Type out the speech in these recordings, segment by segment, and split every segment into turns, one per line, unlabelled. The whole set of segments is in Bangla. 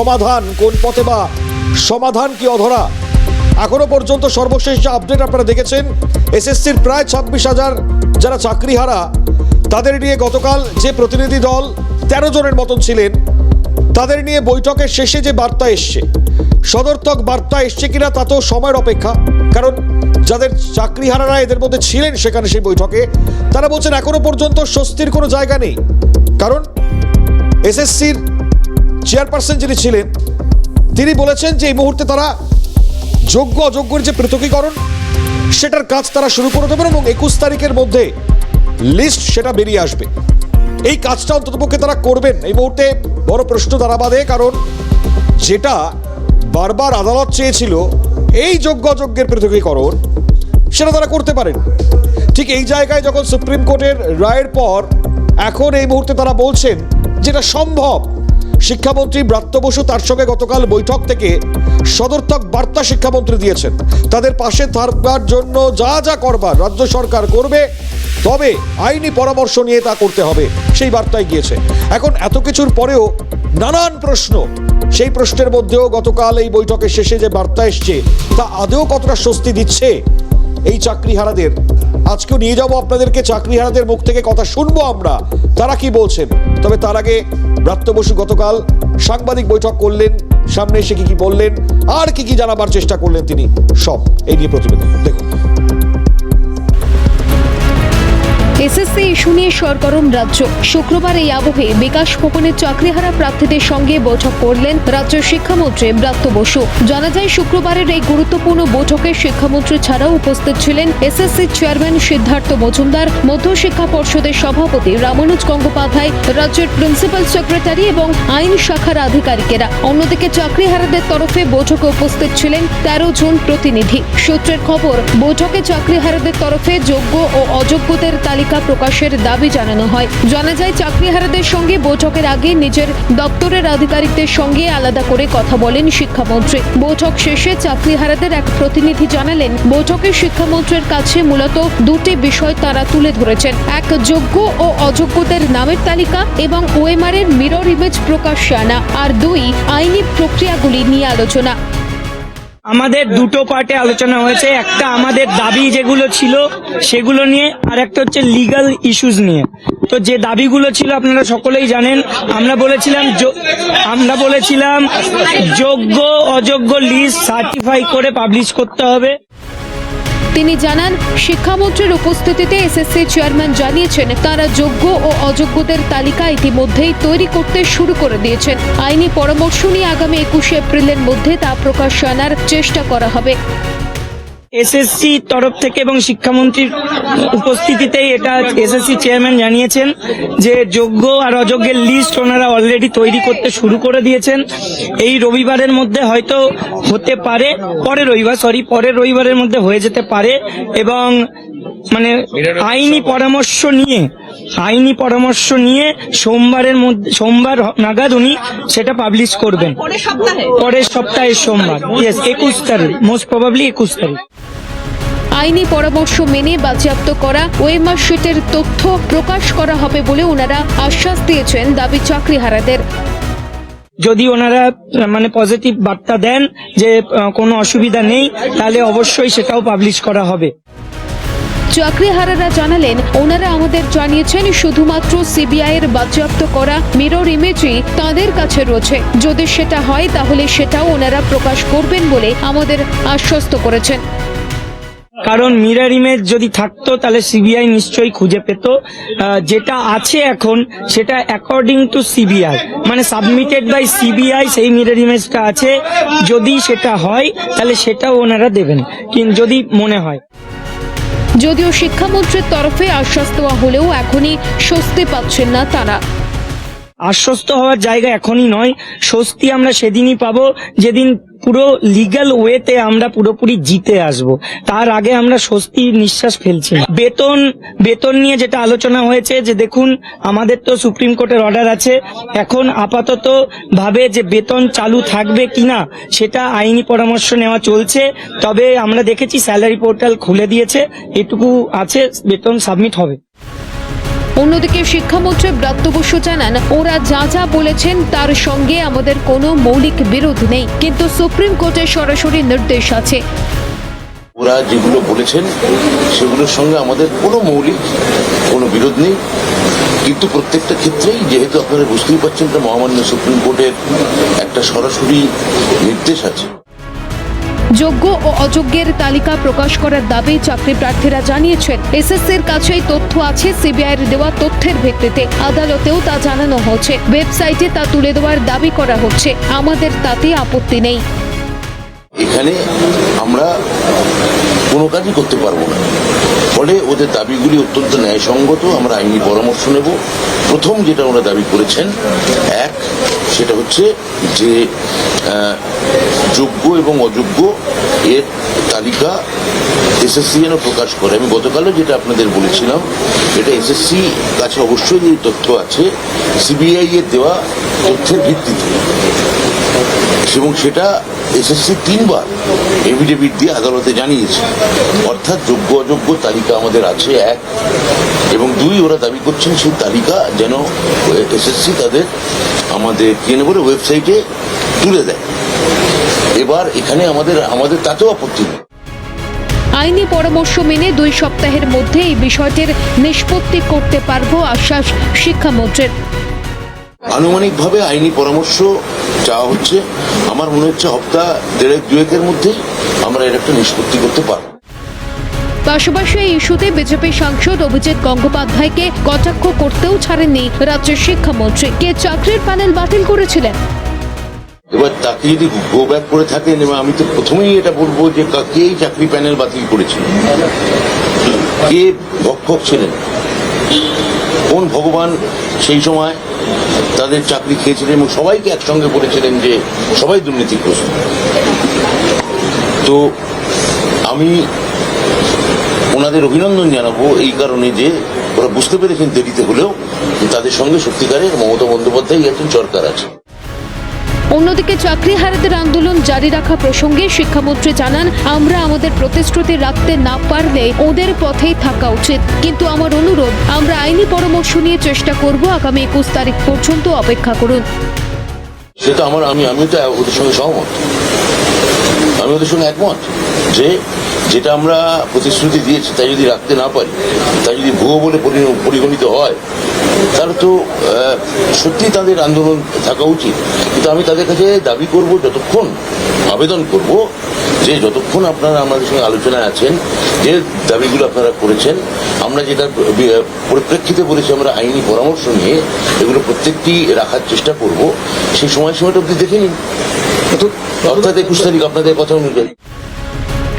সমাধান, কোন পথে বা সমাধান কি অধরা? এখনও পর্যন্ত সর্বশেষ যে আপডেট আপনারা দেখেছেন, এসএসসির প্রায় ছাব্বিশ হাজার যারা চাকরিহারা, তাদের নিয়ে গতকাল যে প্রতিনিধি দল তেরো জনের মতন ছিলেন, তাদের নিয়ে বৈঠকের শেষে যে বার্তা এসছে সদর্থক বার্তা এসছে কিনা তা তো সময়ের অপেক্ষা, কারণ যাদের চাকরিহারারা এদের মধ্যে ছিলেন সেখানে সেই বৈঠকে, তারা বলছেন এখনও পর্যন্ত স্বস্তির কোনো জায়গা নেই, কারণ এসএসসির চেয়ারপারসন যিনি ছিলেন, তিনি বলেছেন যে এই মুহূর্তে তারা যোগ্য অযোগ্যের যে পৃথকীকরণ, সেটার কাজ তারা শুরু করে দেবেন এবং একুশ তারিখের মধ্যে লিস্ট সেটা বেরিয়ে আসবে। এই কাজটা অন্ততপক্ষে তারা করবেন। এই মুহূর্তে বড় প্রশ্ন দাঁড়া বাঁধে, কারণ যেটা বারবার আদালত চেয়েছিল, এই যোগ্য অযোগ্যের পৃথকীকরণ, সেটা তারা করতে পারেন। ঠিক এই জায়গায় যখন সুপ্রিম কোর্টের রায়ের পর, এখন এই মুহূর্তে তারা বলছেন, যেটা সম্ভব শিক্ষামন্ত্রী ব্রাত্য বসু তার সঙ্গে গতকাল বৈঠক থেকে সদর্থক বার্তা শিক্ষামন্ত্রী দিয়েছেন। তাদের পাশে থাকবার জন্য যা যা করবার রাজ্য সরকার করবে, তবে আইনি পরামর্শ নিয়ে তা করতে হবে, সেই বার্তায় গিয়েছে। এখন এত কিছুর পরেও নানান প্রশ্ন, সেই প্রশ্নের মধ্যেও গতকাল এই বৈঠকের শেষে যে বার্তা এসছে, তা আদৌ কতটা স্বস্তি দিচ্ছে এই চাকরিহারাদের? আজকেও নিয়ে যাব আপনাদেরকে চাকরিহারাদের মুখ থেকে কথা শুনব আমরা। তারা কি বলছেন? তবে তার আগে ব্রাত্য বসু গতকাল সাংবাদিক বৈঠক করলেন, সামনে এসে কি কি বললেন, আর কি কি জানাবার চেষ্টা করলেন তিনি, সব এই নিয়ে প্রতিবেদন। দেখুন।
এসএসসি ইস্যু নিয়ে সরগরম রাজ্য। শুক্রবার এই আবহে বিকাশ ভবনের চাকরিহারা প্রার্থীদের সঙ্গে বৈঠক করলেন রাজ্য শিক্ষামন্ত্রী ব্রাত্য বসু। জানা যায়, শুক্রবারের এই গুরুত্বপূর্ণ বৈঠকে শিক্ষামন্ত্রী ছাড়াও উপস্থিত ছিলেন এসএসসি চেয়ারম্যান সিদ্ধার্থ মজুমদার, মধ্য শিক্ষা পর্ষদের সভাপতি রামানুজ গঙ্গোপাধ্যায়, রাজ্যের প্রিন্সিপাল সেক্রেটারি এবং আইন শাখার আধিকারিকেরা। অন্যদিকে চাকরিহারাদের তরফে বৈঠকে উপস্থিত ছিলেন তেরো জন প্রতিনিধি। সূত্রের খবর, বৈঠকে চাকরিহারাদের তরফে যোগ্য ও অযোগ্যদের তালিকা প্রকাশের দাবি জানানো হয়। জানা যায়, চাকরিহারাদের সঙ্গে বৈঠকের আগে নিজের দপ্তরের আধিকারিকদের সঙ্গে আলাদা করে কথা বলেন শিক্ষামন্ত্রী। বৈঠক শেষে চাকরিহারাদের এক প্রতিনিধি জানালেন, বৈঠকে শিক্ষামন্ত্রীর কাছে মূলত দুটি বিষয় তারা তুলে ধরেছেন। এক, যোগ্য ও অযোগ্যদের নামের তালিকা এবং ওএমআর এর মিরর ইমেজ প্রকাশ্যে আনা। আর দুই, আইনি প্রক্রিয়াগুলি নিয়ে আলোচনা।
আমাদের দুটো পার্টে আলোচনা হয়েছে। একটা আমাদের দাবি যেগুলো ছিল, সেগুলো নিয়ে, আর একটা হচ্ছে লিগাল ইস্যুস নিয়ে। তো যে দাবিগুলো ছিল, আপনারা সকলেই জানেন। আমরা বলেছিলাম আমরা বলেছিলাম যোগ্য, অযোগ্য লিস্ট সার্টিফাই করে পাবলিশ করতে হবে।
তিনি জানান, শিক্ষামন্ত্রীর উপস্থিতিতে এসএসসি চেয়ারম্যান জানিয়েছেন, তারা যোগ্য ও অযোগ্যদের তালিকা ইতিমধ্যেই তৈরি করতে শুরু করে দিয়েছেন। আইনি পরামর্শ নিয়ে আগামী একুশে এপ্রিলের মধ্যে তা প্রকাশ আনার চেষ্টা করা হবে।
এসএসসি তরফ থেকে এবং শিক্ষামন্ত্রীর উপস্থিতিতেই এটা এসএসসি চেয়ারম্যান জানিয়েছেন যে যোগ্য আর অযোগ্যের লিস্ট ওনারা অলরেডি তৈরি করতে শুরু করে দিয়েছেন। এই রবিবারের মধ্যে হয়তো হতে পারে পরে রবিবার সরি পরের রবিবারের মধ্যে হয়ে যেতে পারে এবং মানে আইনি পরামর্শ নিয়ে আইনি পরামর্শ নিয়ে সোমবারের মধ্যে সোমবার নাগাদ উনি সেটা পাবলিশ করবেন। পরের সপ্তাহের সোমবার। ইয়েস একুশ তারিখ মোস্ট প্রবাবলি একুশ তারিখ।
আইনি পরামর্শ মেনে বাজেয়াপ্ত করা ওয়েমার শিটের তথ্য প্রকাশ করা হবে বলে ওনারা আশ্বাস দিয়েছেন দাবি চাকরি চাকরিহারাদের।
যদি ওনারা মানে পজিটিভ বার্তা দেন যে আহ, কোনো অসুবিধা নেই তাহলে অবশ্যই সেটাও পাবলিশ করা হবে।
চাকরিহারারা জানালেন, ওনারা আমাদের জানিয়েছেন, শুধুমাত্র সিবিআই এর বাজেয়াপ্ত করা মিরর ইমেজই তাদের কাছে রয়েছে। যদি সেটা হয়, তাহলে সেটাও ওনারা প্রকাশ করবেন বলে আমাদের আশ্বস্ত করেছেন।
কারণ মিরর ইমেজ যদি থাকতো, তাহলে সিবিআই নিশ্চয়ই খুঁজে পেত। যেটা আছে এখন, সেটা অ্যাকর্ডিং টু সিবিআই মানে সাবমিটেড বাই সিবিআই সেই মিরর ইমেজটা আছে। যদি সেটা হয়, তাহলে সেটাও ওনারা দেবেন। কিন্তু যদি মনে হয়।
যদিও শিক্ষামন্ত্রীর তরফে আশ্বাস দেওয়া হলেও এখনই স্বস্তি পাচ্ছেন না তারা।
আশ্বস্ত হওয়ার জায়গা এখনই নয়। স্বস্তি আমরা সেদিনই পাবো, যেদিন পুরো লিগ্যাল ওয়েতে আমরা পুরোপুরি জিতে আসব। তার আগে আমরা স্বস্তি নিঃশ্বাস ফেলছি বেতন বেতন নিয়ে যেটা আলোচনা হয়েছে, যে দেখুন, আমাদের তো সুপ্রিম কোর্টের অর্ডার আছে। এখন আপাতত ভাবে যে বেতন চালু থাকবে কিনা, সেটা আইনি পরামর্শ নেওয়া চলছে। তবে আমরা দেখেছি স্যালারি পোর্টাল খুলে দিয়েছে। এটুকু আছে, বেতন সাবমিট হবে।
অন্যদিকে শিক্ষামন্ত্রী ব্রাত্য বসু জানান, ওরা যা যা বলেছেন তার সঙ্গে আমাদের কোনো মৌলিক বিরোধ নেই, কিন্তু সুপ্রিম কোর্টের সরাসরি নির্দেশ আছে।
ওরা যেগুলো বলেছেন, সেগুলোর সঙ্গে আমাদের কোনো মৌলিক, কোনো বিরোধ নেই। কিন্তু প্রত্যেকটা ক্ষেত্রেই যেহেতু আপনারা বুঝতেই পারছেন এটা মহামান্য সুপ্রিম কোর্টের একটা সরাসরি নির্দেশ আছে।
যোগ্য ও অযোগ্যের তালিকা প্রকাশ করার দাবি চাকরি প্রার্থীরা জানিয়েছেন। এসএসসির কাছেই তথ্য আছে, সিবিআইয়ের দেওয়া তথ্যের ভিত্তিতে। আদালতেও তা জানানো হচ্ছে। ওয়েবসাইটে তা তুলে দেওয়ার দাবি করা হচ্ছে। আমাদের তাতে আপত্তি নেই।
এখানে আমরা কোনো কাজই করতে পারব না। ফলে ওদের দাবিগুলি অত্যন্ত ন্যায়সঙ্গত। আমরা আইনি পরামর্শ নেব। প্রথম যেটা ওরা দাবি করেছেন, এক সেটা হচ্ছে যে যোগ্য এবং অযোগ্য এর তালিকা এসএসসি যেন প্রকাশ করে। আমি গতকালও যেটা আপনাদের বলেছিলাম, এটা এসএসসি কাছে অবশ্যই এই তথ্য আছে, সিবিআই এর দেওয়া তথ্যের ভিত্তিতে। এবং সেটা এসএসসি তিনবার এভিডেভিট দিয়ে আদালতে জানিয়েছে। অর্থাৎ যোগ্য, অযোগ্য তালিকা আমাদের আছে এক, এবং দুই ওরা দাবি করছেন সেই তালিকা যেন এসএসসি তাদের আমাদের কি না বলে ওয়েবসাইটে তুলে দেয়। এবার এখানে আমাদের আমাদের তাতেও আপত্তি নেই।
আইনি পরামর্শ মেনে দুই সপ্তাহের মধ্যে এই বিষয়টির নিষ্পত্তি করতে পারব আশ্বাস শিক্ষামন্ত্রীর।
আনুমানিকভাবে আইনি পরামর্শ চাওয়া হচ্ছে। আমার মনে হচ্ছে হপ্তাহ দেড়েক দুয়েকের মধ্যে আমরা এর একটা নিষ্পত্তি করতে পারব।
পাশাপাশি এই ইস্যুতে বিজেপি সাংসদ অভিজিৎ গঙ্গোপাধ্যায়কে কটাক্ষ করতেও ছাড়েননি রাজ্যের শিক্ষামন্ত্রী। কে চাকরির প্যানেল বাতিল করেছিলেন?
এবার তাকে যদি গো ব্যাক করে থাকেন এবং আমি তো প্রথমেই এটা বলব যে কে চাকরি প্যানেল বাতিল করেছিল? কে ভক্ষক ছিলেন? কোন ভগবান সেই সময় তাদের চাকরি খেয়েছিলেন এবং সবাইকে একসঙ্গে বলেছিলেন যে সবাই দুর্নীতিগ্রস্ত? তো আমি ওনাদের অভিনন্দন জানাব এই কারণে যে ওরা বুঝতে পেরেছেন দেরিতে হলেও তাদের সঙ্গে সত্যিকারের মমতা বন্দ্যোপাধ্যায় একজন সরকার আছে।
অন্যদিকে চাকরিহারাদের আন্দোলন জারি রাখা প্রসঙ্গে শিক্ষামন্ত্রী জানান আমরা আমাদের প্রতিশ্রুতি রাখতে না পারলে ওদের পথেই থাকা উচিত। কিন্তু আমার অনুরোধ আমরা আইনি পরামর্শ নিয়ে চেষ্টা করব আগামী একুশ তারিখ পর্যন্ত অপেক্ষা করুন।
সেটা আমার আমি আমি তো ওদের সঙ্গে সহমত। আমি ওদের সঙ্গে একমত। যে যেটা আমরা প্রতিশ্রুতি দিয়েছি তাই যদি রাখতে না পারি তাই যদি ভুয়ো বলে পরিগণিত হয় তাহলে তো সত্যি তাদের আন্দোলন থাকা উচিত। কিন্তু আমি তাদের কাছে দাবি করব যতক্ষণ আবেদন করব যে যতক্ষণ আপনারা আমাদের সঙ্গে আলোচনায় আছেন যে দাবিগুলো আপনারা করেছেন আমরা যেটা পরিপ্রেক্ষিতে বলেছি আমরা আইনি পরামর্শ নিয়ে এগুলো প্রত্যেকটি রাখার চেষ্টা করব সেই সময়সীমাটা অব্দি দেখে নিন। অর্থাৎ একুশ তারিখ আপনাদের কথা অনুযায়ী।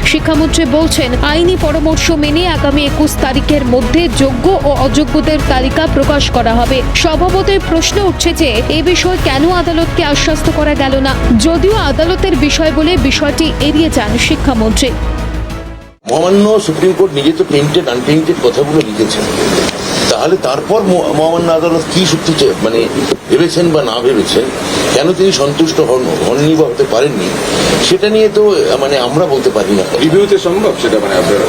শিক্ষামন্ত্রী বলছেন, আইনি পরামর্শ মেনে আগামী একুশ তারিখের মধ্যে যোগ্য ও অযোগ্যদের তালিকা প্রকাশ করা হবে। স্বভাবতই প্রশ্ন উঠছে যে, এ বিষয়ে কেন আদালতকে আশ্বস্ত করা গেল না? যদিও আদালতের বিষয় বলে বিষয়টি এড়িয়ে যান শিক্ষামন্ত্রী।
মহামান্য সুপ্রিম কোর্ট নিজে তো পেন্টেড আনপেন্টেড কথাগুলো লিখেছেন। তাহলে তারপর মহামান্য আদালত কি সত্যি মানে ভেবেছেন বা না ভেবেছেন? কেন তিনি সন্তুষ্ট হন হননি বা হতে পারেননি? সেটা নিয়ে তো মানে আমরা বলতে পারি না।
রিভিউতে সম্ভব সেটা মানে আপনারা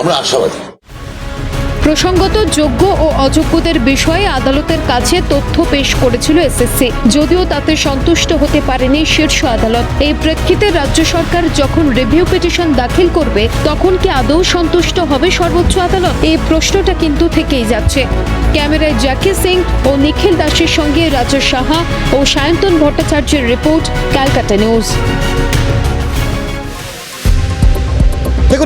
আমরা আশাবাদী।
প্রসঙ্গত, যোগ্য ও অযোগ্যদের বিষয়ে আদালতের কাছে তথ্য পেশ করেছিল এসএসসি। যদিও তাতে সন্তুষ্ট হতে পারেনি শীর্ষ আদালত। এই প্রেক্ষিতে রাজ্য সরকার যখন রিভিউ পিটিশন দাখিল করবে, তখন কি আদৌ সন্তুষ্ট হবে সর্বোচ্চ আদালত? এই প্রশ্নটা কিন্তু থেকেই যাচ্ছে। ক্যামেরায় জ্যাকি সিং ও নিখিল দাসের সঙ্গে রাজা সাহা ও সায়ন্তন ভট্টাচার্যের রিপোর্ট, ক্যালকাটা নিউজ।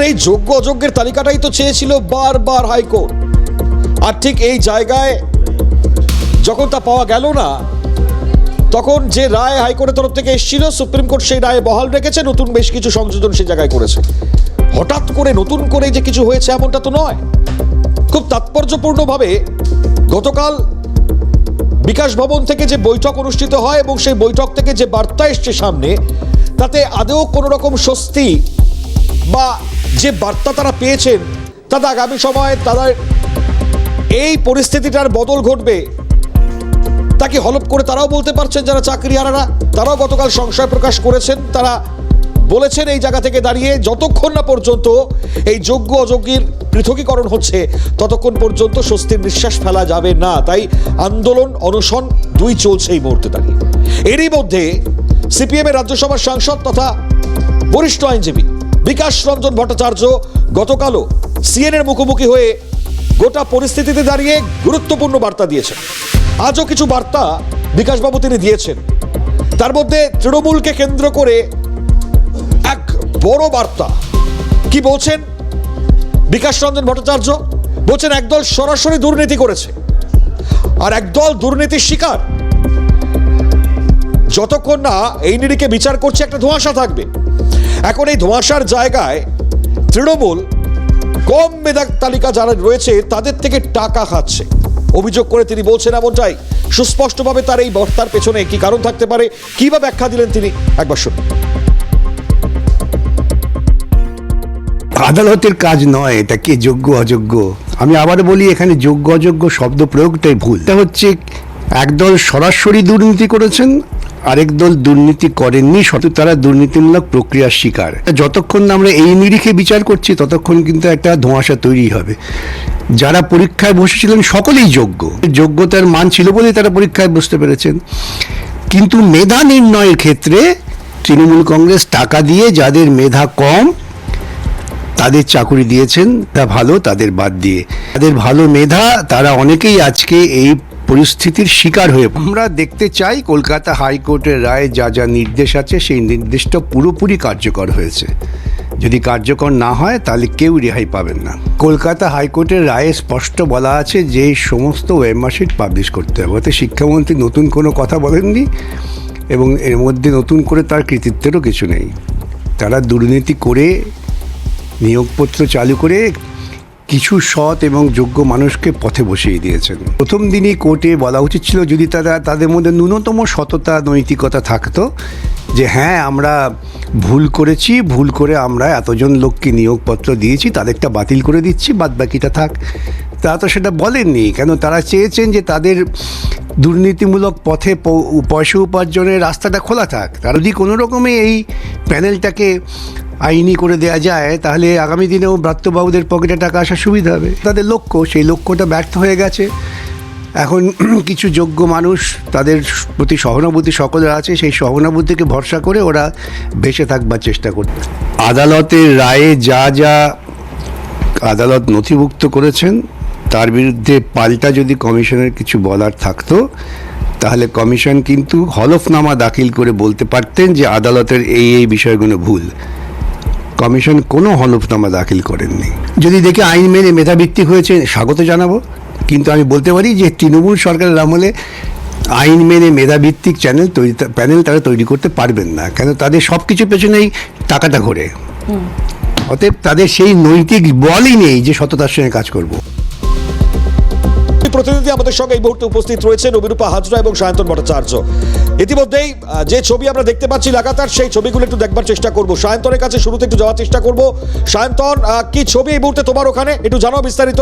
দেখুন এই যোগ্য অযোগ্যের তালিকাটাই তো চেয়েছিল বারবার হাইকোর্ট। আর ঠিক এই জায়গায় যখন তা পাওয়া গেল না, তখন যে রায় হাইকোর্টের তরফ থেকে এসেছিল, সুপ্রিম কোর্ট সেই রায়ে বহাল রেখেছে, নতুন বেশ কিছু সংযোজন সেই জায়গায় করেছে। হঠাৎ করে নতুন করে যে কিছু হয়েছে এমনটা তো নয়। খুব তাৎপর্যপূর্ণভাবে গতকাল বিকাশ ভবন থেকে যে বৈঠক অনুষ্ঠিত হয় এবং সেই বৈঠক থেকে যে বার্তা এসছে সামনে, তাতে আদেও কোনো রকম স্বস্তি বা যে বার্তা তারা পেয়েছেন, তাতে আগামী সময়ে তাদের এই পরিস্থিতিটার বদল ঘটবে তাকে হলপ করে তারাও বলতে পারছেন যারা চাকরি চাকরিহারারা? তারাও গতকাল সংশয় প্রকাশ করেছেন, তারা বলেছেন এই জায়গা থেকে দাঁড়িয়ে যতক্ষণ না পর্যন্ত এই যোগ্য অযোগ্যের পৃথকীকরণ হচ্ছে, ততক্ষণ পর্যন্ত স্বস্তির নিঃশ্বাস ফেলা যাবে না। তাই আন্দোলন, অনশন দুই চলছে এই মুহূর্তে দাঁড়িয়ে। এরই মধ্যে সিপিএমের রাজ্যসভার সাংসদ তথা বরিষ্ঠ আইনজীবী বিকাশ রঞ্জন ভট্টাচার্য গতকালও সিএনের মুখোমুখি হয়ে গোটা পরিস্থিতিতে দাঁড়িয়ে গুরুত্বপূর্ণ বার্তা দিয়েছেন। আজও কিছু বার্তা বিকাশবাবু তিনি দিয়েছেন। তার মধ্যে তৃণমূলকে কেন্দ্র করে এক বড় বার্তা। কি বলছেন বিকাশ রঞ্জন ভট্টাচার্য? বলছেন, একদল সরাসরি দুর্নীতি করেছে। আর একদল দুর্নীতির শিকার। যতক্ষণ না এই নিরিখে বিচার করছে একটা ধোঁয়াশা থাকবে। এখন এই ধোঁয়াশার জায়গায় তৃণমূল কম মেধা তালিকা যারা রয়েছে, তাদের থেকে টাকা খাচ্ছে। অভিযোগ করে তিনি বলছেন এমনটাই। সুস্পষ্টভাবে তার এই বর্তার পেছনে কি কারণ থাকতে পারে, কি বা ব্যাখ্যা দিলেন তিনি? একবার শুনুন।
আদালতের কাজ নয়, এটা কে যোগ্য, অযোগ্য? আমি আবার বলি, এখানে যোগ্য, অযোগ্য শব্দ প্রয়োগটাই ভুল। এটা হচ্ছে, একদল সরাসরি দুর্নীতি করেছেন আরেক দল দুর্নীতি করেননি শত তারা দুর্নীতিমূলক প্রক্রিয়ার শিকার। যতক্ষণ না আমরা এই নিরিখে বিচার করছি, ততক্ষণ কিন্তু একটা ধোঁয়াশা তৈরি হবে। যারা পরীক্ষায় বসেছিলেন, সকলেই যোগ্য। যোগ্যতার মান ছিল বলেই তারা পরীক্ষায় বসতে পেরেছেন। কিন্তু মেধা নির্ণয়ের ক্ষেত্রে তৃণমূল কংগ্রেস টাকা দিয়ে যাদের মেধা কম, তাদের চাকুরি দিয়েছেন, তা ভালো, তাদের বাদ দিয়ে। তাদের ভালো মেধা, তারা অনেকেই আজকে এই পরিস্থিতির শিকার হয়ে আমরা দেখতে চাই কলকাতা হাইকোর্টের রায়ে যা যা নির্দেশ আছে, সেই নির্দেশটা পুরোপুরি কার্যকর হয়েছে। যদি কার্যকর না হয়, তাহলে কেউ রেহাই পাবেন না। কলকাতা হাইকোর্টের রায়ে স্পষ্ট বলা আছে যে সমস্ত ওয়েবমার্কশিট পাবলিশ করতে হবে। অর্থাৎ শিক্ষামন্ত্রী নতুন কোনো কথা বলেননি এবং এর মধ্যে নতুন করে তার কৃতিত্বেরও কিছু নেই। তারা দুর্নীতি করে নিয়োগপত্র চালু করে কিছু সৎ এবং যোগ্য মানুষকে পথে বসিয়ে দিয়েছেন। প্রথম দিনই কোর্টে বলা উচিত ছিল, যদি তারা তাদের মধ্যে ন্যূনতম সততা, নৈতিকতা থাকতো, যে হ্যাঁ আমরা ভুল করেছি, ভুল করে আমরা এতজন লোককে নিয়োগপত্র দিয়েছি, তাদেরটা বাতিল করে দিচ্ছি বাদ বাকিটা থাক। তারা তো সেটা বলেননি, কেন তারা চেয়েছেন যে তাদের দুর্নীতিমূলক পথে পয়সা উপার্জনের রাস্তাটা খোলা থাক। তারা যদি কোনো রকমে এই প্যানেলটাকে আইনি করে দেওয়া যায়, তাহলে আগামী দিনেও ব্রাত্যবাবুদের পকেটে টাকা আসার সুবিধা হবে। তাদের লক্ষ্য, সেই লক্ষ্যটা ব্যর্থ হয়ে গেছে। এখন কিছু যোগ্য মানুষ তাদের প্রতি সহানুভূতি সকলের আছে, সেই সহানুভূতিকে ভরসা করে ওরা বেঁচে থাকবার চেষ্টা করছে। আদালতের রায়ে যা যা আদালত নথিভুক্ত করেছেন তার বিরুদ্ধে পাল্টা যদি কমিশনের কিছু বলার থাকতো তাহলে কমিশন কিন্তু হলফনামা দাখিল করে বলতে পারতেন যে আদালতের এই এই বিষয়গুলো ভুল। কমিশন কোনো হলফনামা দাখিল করেননি। যদি দেখে আইন মেনে মেধাভিত্তিক হয়েছে স্বাগত জানাব। কিন্তু আমি বলতে পারি যে তৃণমূল সরকারের আমলে আইন মেনে মেধাভিত্তিক চ্যানেল তৈরি প্যানেল তারা তৈরি করতে পারবেন না। কেন তাদের সব কিছু পেছনেই টাকাটা ঘোরে। অতএব তাদের সেই নৈতিক বলই নেই যে সততার সঙ্গে কাজ করব।
প্রতিনিধি আমাদের সঙ্গে এই মুহূর্তে উপস্থিত রয়েছেন অভিরূপা হাজরা এবং সায়ন্তন ভট্টাচার্য। ইতিমধ্যেই যে ছবি আমরা দেখতে পাচ্ছি লাগাতার, সেই ছবিগুলো একটু দেখবার চেষ্টা করব। সায়ন্তনের কাছে শুরুতে একটু যাওয়ার চেষ্টা করব। সায়ন্তন কি ছবি এই মুহূর্তে তোমার ওখানে? একটু জানাও বিস্তারিত।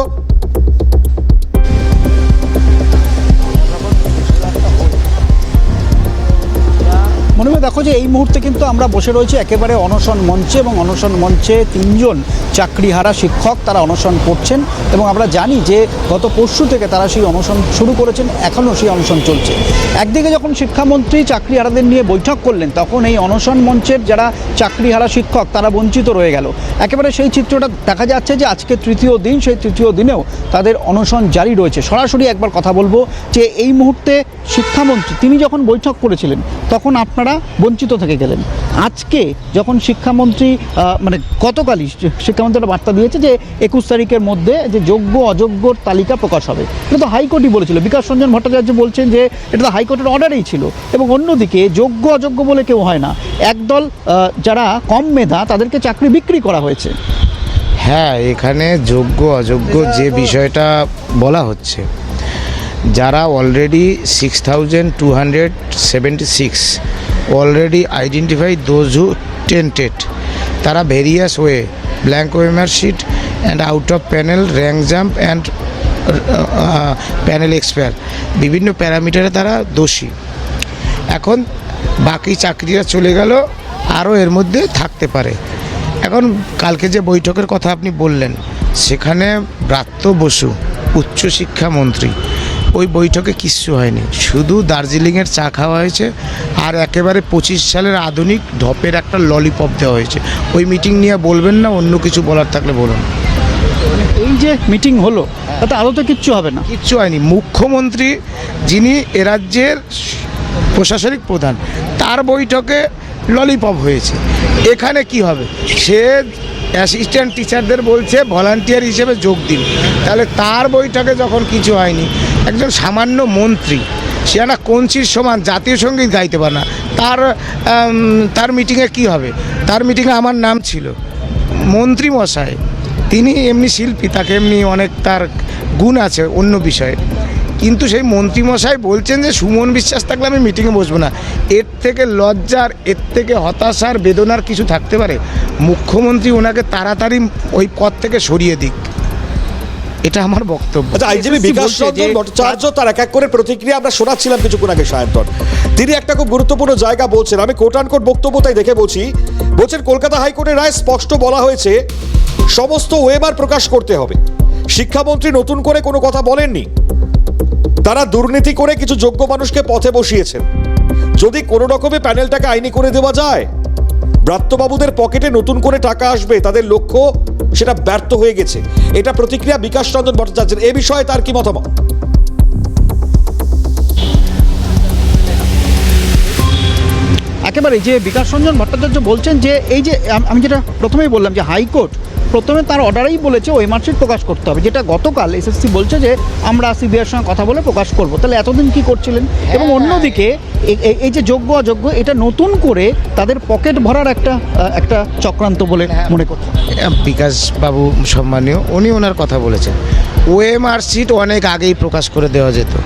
মনে দেখো যে এই মুহূর্তে কিন্তু আমরা বসে রয়েছি একেবারে অনশন মঞ্চে এবং অনশন মঞ্চে তিনজন চাকরিহারা শিক্ষক তারা অনশন করছেন এবং আমরা জানি যে গত পরশু থেকে তারা সেই অনশন শুরু করেছেন, এখনও সেই অনশন চলছে। একদিকে যখন শিক্ষামন্ত্রী চাকরিহারাদের নিয়ে বৈঠক করলেন, তখন এই অনশন মঞ্চের যারা চাকরিহারা শিক্ষক তারা বঞ্চিত রয়ে গেল। একেবারে সেই চিত্রটা দেখা যাচ্ছে যে আজকে তৃতীয় দিন, সেই তৃতীয় দিনেও তাদের অনশন জারি রয়েছে। সরাসরি একবার কথা বলব যে এই মুহূর্তে শিক্ষামন্ত্রী, তিনি যখন বৈঠক করেছিলেন, তখন আপনারা বঞ্চিত থেকে গেলেন। আজকে যখন শিক্ষামন্ত্রী মানে গতকালই শি- শিক্ষামন্ত্রী একটা বার্তা দিয়েছে যে একুশ তারিখের মধ্যে যে যোগ্য, অযোগ্যর তালিকা প্রকাশ হবে। এটা তো হাইকোর্টই বলেছিল। বিকাশ রঞ্জন ভট্টাচার্য বলছেন যে এটা তো হাইকোর্টের অর্ডারেই ছিল। এবং অন্যদিকে যোগ্য, অযোগ্য বলে কেউ হয় না। একদল যারা কম মেধা, তাদেরকে চাকরি বিক্রি করা হয়েছে।
হ্যাঁ এখানে যোগ্য, অযোগ্য যে বিষয়টা বলা হচ্ছে যারা already six thousand two hundred seventy six already identify those who tainted তারা various way blank OMR sheet and out of panel rank jump and panel expire বিভিন্ন প্যারামিটারে তারা দোষী। এখন বাকি চাকরিরা চলে গেল আরও এর মধ্যে থাকতে পারে। এখন কালকে যে বৈঠকের কথা আপনি বললেন, সেখানে ব্রাত্য বসু উচ্চশিক্ষামন্ত্রী ওই বৈঠকে কিচ্ছু হয়নি। শুধু দার্জিলিংয়ের চা খাওয়া হয়েছে আর একেবারে পঁচিশ সালের আধুনিক ধপের একটা ললিপপ দেওয়া হয়েছে। ওই মিটিং নিয়ে বলবেন না অন্য কিছু বলার থাকলে বলুন।
এই যে মিটিং হলো তাতে আদতে কিচ্ছু হবে না।
কিচ্ছু হয়নি। মুখ্যমন্ত্রী যিনি এ রাজ্যের প্রশাসনিক প্রধান তার বৈঠকে ললিপপ হয়েছে। এখানে কি হবে? সে অ্যাসিস্ট্যান্ট টিচারদের বলছে ভলান্টিয়ার হিসেবে যোগ দিন। তাহলে তার বৈঠকে যখন কিছু হয়নি, একজন সামান্য মন্ত্রী, সে একটা কঞ্চির সমান জাতীয় সংগীত গাইতে পারে না। তার তার মিটিংয়ে কি হবে? তার মিটিংয়ে আমার নাম ছিল। মন্ত্রী মশাই, তিনি এমনি শিল্পী, তাকে এমনি অনেক তার গুণ আছে অন্য বিষয়ে। কিন্তু সেই মন্ত্রীমশাই বলছেন যে সুমন বিশ্বাস থাকলে আমি মিটিংয়ে বসবো না। এর থেকে লজ্জার এর থেকে হতাশার বেদনার কিছু থাকতে পারে। মুখ্যমন্ত্রী ওনাকে তাড়াতাড়ি ওই পদ থেকে সরিয়ে দিক। এটা আমার বক্তব্য।
আচ্ছা আইনজীবী বিকাশ রঞ্জন ভট্টাচার্য তার এক এক করে প্রতিক্রিয়া আমরা শোনাচ্ছিলাম কিছুক্ষণ আগে সায়ন্তন তিনি একটা খুব গুরুত্বপূর্ণ জায়গা বলছেন। আমি কোট আনকোট বক্তব্য তাই দেখে বলছি। বলছেন কলকাতা হাইকোর্টের রায় স্পষ্ট বলা হয়েছে সমস্ত ওয়েবার প্রকাশ করতে হবে। শিক্ষামন্ত্রী নতুন করে কোনো কথা বলেননি। তারা দুর্নীতি করে কিছু যোগ্য মানুষকে পথে বসিয়েছেন। যদি কোনো রকমে প্যানেলটাকে আইনি করে দেওয়া যায়, ব্রাত্যবাবুদের পকেটে নতুন করে টাকা আসবে, তাদের লক্ষ্য সেটা ব্যর্থ হয়ে গেছে। এটা প্রতিক্রিয়া বিকাশ রঞ্জন ভট্টাচার্যের। এ বিষয়ে তার কি মতামত?
একেবারে যে বিকাশ রঞ্জন ভট্টাচার্য বলছেন যে, এই যে আমি যেটা প্রথমেই বললাম যে হাইকোর্ট প্রথমে তার অর্ডারেই বলেছে ওই মার্কশিট প্রকাশ করতে হবে যেটা গতকাল এসএসসি বলছে যে আমরা সিবিআইয়ের সঙ্গে কথা বলে প্রকাশ করব। তাহলে এতদিন কি করছিলেন? এবং অন্যদিকে এ- এ- এই যে যোগ্য অযোগ্য এটা নতুন করে তাদের পকেট ভরার একটা একটা চক্রান্ত বলে মনে করছেন।
বিকাশ বাবু সম্মানীয় উনি ওনার কথা বলেছেন। ওএমআর সিট অনেক আগেই প্রকাশ করে দেওয়া যেত।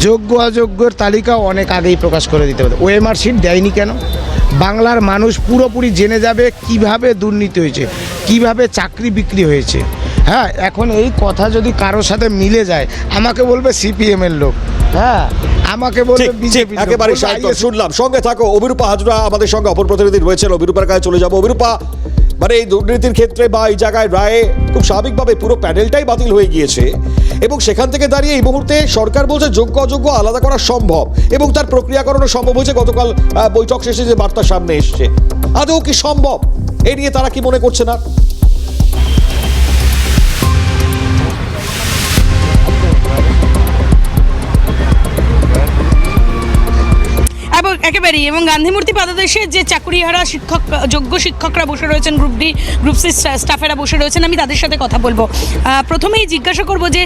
যোগ্য অযোগ্যর তালিকা অনেক আগেই প্রকাশ করে দিতে হতো ওএমআর সিট দেয়নি কেন? বাংলার মানুষ পুরোপুরি জেনে যাবে কীভাবে দুর্নীতি হয়েছে। কীভাবে চাকরি বিক্রি হয়েছে? হ্যাঁ এখন এই কথা যদি কারোর সাথে মিলে যায় আমাকে বলবে সিপিএম এর লোক। হ্যাঁ আমাকে বলবে বিজেপি
একেবারে শুনলাম। সঙ্গে থাকো অভিরূপা হাজরা আমাদের সঙ্গে অপর প্রতিনিধি রয়েছেন। অভিরূপার কাছে চলে যাব। অভিরূপা মানে এই দুর্নীতির ক্ষেত্রে বা এই জায়গায় রায়ে খুব স্বাভাবিকভাবে পুরো প্যানেলটাই বাতিল হয়ে গিয়েছে এবং সেখান থেকে দাঁড়িয়ে এই মুহূর্তে সরকার বলছে যোগ্য অযোগ্য আলাদা করা সম্ভব এবং তার প্রক্রিয়াকরণও সম্ভব হয়েছে। গতকাল বৈঠক শেষে যে বার্তা সামনে এসছে। আদৌ কি সম্ভব? এই নিয়ে তারা কি মনে করছে না?
এবং একেবারেই এবং গান্ধীমূর্তি পাদদেশে যে চাকুরিহারা শিক্ষক, যোগ্য শিক্ষকরা বসে রয়েছেন গ্রুপ ডি গ্রুপ সি স্টাফেরা বসে রয়েছেন, আমি তাদের সাথে কথা বলব। প্রথমেই জিজ্ঞাসা করব যে,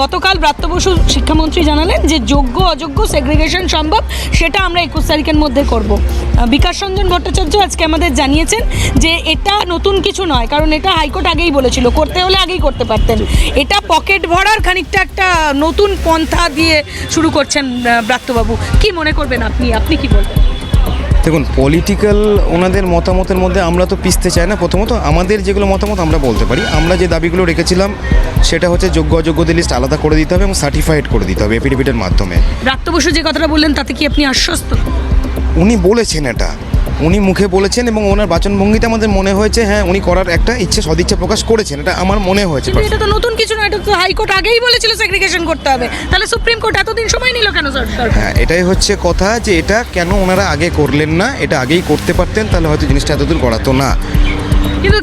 গতকাল ব্রাত্য বসু শিক্ষামন্ত্রী জানালেন যে, যোগ্য, অযোগ্য সেগ্রিগেশন সম্ভব, সেটা আমরা একুশ তারিখের মধ্যে করব। বিকাশ রঞ্জন ভট্টাচার্য আজকে আমাদের জানিয়েছেন যে, এটা নতুন কিছু নয়, কারণ এটা হাইকোর্ট আগেই বলেছিল, করতে হলে আগেই করতে পারতেন। এটা পকেট ভরার খানিকটা একটা নতুন পন্থা দিয়ে শুরু করছেন ব্রাত্যবাবু কি মনে করবেন আপনি? আপনি কি বলবেন?
দেখুন পলিটিক্যাল ওনাদের মতামতের মধ্যে আমরা তো পিসতে চাই না। প্রথমত আমাদের যেগুলো মতামত আমরা বলতে পারি। আমরা যে দাবিগুলো রেখেছিলাম সেটা হচ্ছে যোগ্য অযোগ্যদের লিস্ট আলাদা করে দিতে হবে এবং সার্টিফাইড করে দিতে হবে এফিডেভিটের মাধ্যমে।
ব্রাত্য বসু যে কথাটা বললেন তাতে কি আপনি আশ্বস্ত?
উনি বলেছেন এটা। উনি মুখে বলেছেন এবং ওনার বাচনভঙ্গিতে আমাদের মনে হয়েছে হ্যাঁ উনি করার একটা ইচ্ছে সদিচ্ছা প্রকাশ করেছেন এটা আমার মনে হয়েছে
এটা তো নতুন কিছু না এটা তো হাইকোর্ট আগেই বলেছিল সেগ্রিগেশন করতে হবে। তাহলে সুপ্রিম কোর্ট এতদিন সময় নিল কেন সরকার
হ্যাঁ এটাই হচ্ছে কথা যে এটা কেন ওনারা আগে করলেন না এটা আগেই করতে পারতেন তাহলে হয়তো জিনিসটা এতদূর করাতো না।
কিন্তু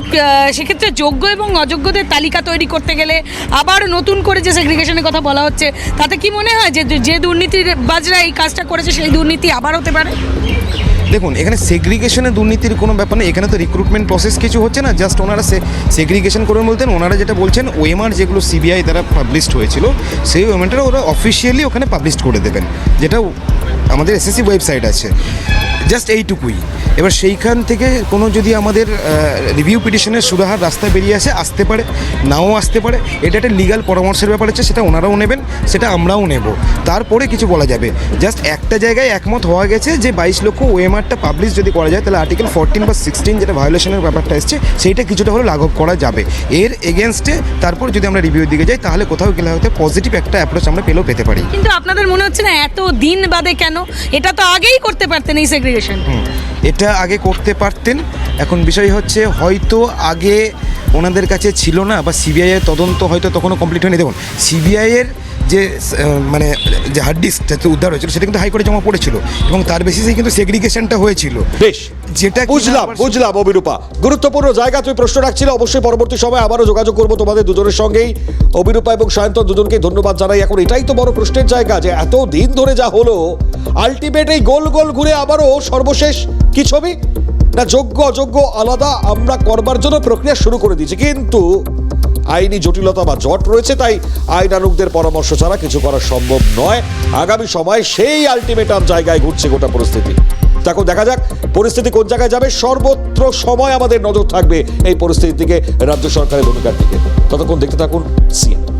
সেক্ষেত্রে যোগ্য এবং অযোগ্যদের তালিকা তৈরি করতে গেলে আবার নতুন করে যে সেগ্রিগেশনের কথা বলা হচ্ছে তাতে কি মনে হয় যে যে দুর্নীতির বাজরা এই কাজটা করেছে সেই দুর্নীতি আবার হতে পারে?
দেখুন, এখানে সেগ্রিগেশনে দুর্নীতির কোনো ব্যাপার নেই। এখানে তো রিক্রুটমেন্ট প্রসেস কিছু হচ্ছে না জাস্ট ওনারা সেগ্রিগেশন করবেন বলতেন। ওনারা যেটা বলছেন ওএমআর যেগুলো সিবিআই দ্বারা পাবলিশড হয়েছিল, সেই ওএমআরটা ওরা অফিসিয়ালি ওখানে পাবলিশ করে দেবেন। যেটা আমাদের এসএসসি ওয়েবসাইট আছে। জাস্ট এইটুকুই। এবার সেইখান থেকে কোনো যদি আমাদের রিভিউ পিটিশনের সুরাহার রাস্তায় বেরিয়ে আসে, আসতে পারে, নাও আসতে পারে, এটা একটা লিগাল পরামর্শের ব্যাপার আছে, সেটা ওনারাও নেবেন, সেটা আমরাও নেব। তারপরে কিছু বলা যাবে। জাস্ট একটা জায়গায় একমত হওয়া গেছে যে বাইশ লক্ষ ওএমআরটা পাবলিশ যদি করা যায়, তাহলে আর্টিকেল ফোরটিন বা সিক্সটিন যেটা ভায়োলেশনের ব্যাপারটা এসছে, সেইটা কিছুটা হলে লাঘব করা যাবে। এর এগেনস্টে তারপর যদি আমরা রিভিউর দিকে যাই, তাহলে কোথাও গেলে হয়তো পজিটিভ একটা অ্যাপ্রোচ আমরা পেলেও পেতে পারি।
কিন্তু আপনাদের মনে হচ্ছে না, এত দিন বাদে কেন? এটা তো আগেই করতে পারতেন এই সেগ্রিগেশন
এটা আগে করতে পারতেন। এখন বিষয় হচ্ছে, হয়তো আগে ওনাদের কাছে ছিল না, বা সিবিআইয়ের তদন্ত হয়তো তখনও কমপ্লিট হয়নি। দেখুন সিবিআইয়ের যে মানে যে হার্ড ডিস্কটা উদ্ধার হয়েছিল সেটা কিন্তু হাইকোর্টে জমা পড়েছিল এবং তার বেসিসেই কিন্তু সেগ্রিগেশনটা হয়েছিল।
বেশ।
যেটা
বুঝলাম বুঝলাম অবিরূপা গুরুত্বপূর্ণ জায়গা তুমি প্রশ্ন রাখছিলে অবশ্যই পরবর্তী সময় আবারও যোগাযোগ করব তোমাদের দুজনের সঙ্গেই। অবিরূপা এবং সায়ন্তন দুজনকে ধন্যবাদ জানাই। এখন এটাই তো বড় প্রশ্নের জায়গা যে এত দিন ধরে যা হলো আলটিমেট এই গোল গোল ঘুরে আবারও সর্বশেষ কি ছবি? না যোগ্য অযোগ্য আলাদা আমরা করবার জন্য প্রক্রিয়া শুরু করে দিয়েছি। কিন্তু আইনি জটিলতা বা জট রয়েছে, তাই আইনানুকদের পরামর্শ ছাড়া কিছু করা সম্ভব নয়। আগামী সময় সেই আলটিমেটাম জায়গায় ঘুরছে গোটা পরিস্থিতি। তখন দেখা যাক পরিস্থিতি কোন জায়গায় যাবে। সর্বত্র সময় আমাদের নজর থাকবে এই পরিস্থিতির দিকে রাজ্য সরকারের ভূমিকার দিকে। ততক্ষণ দেখতে থাকুন সিএন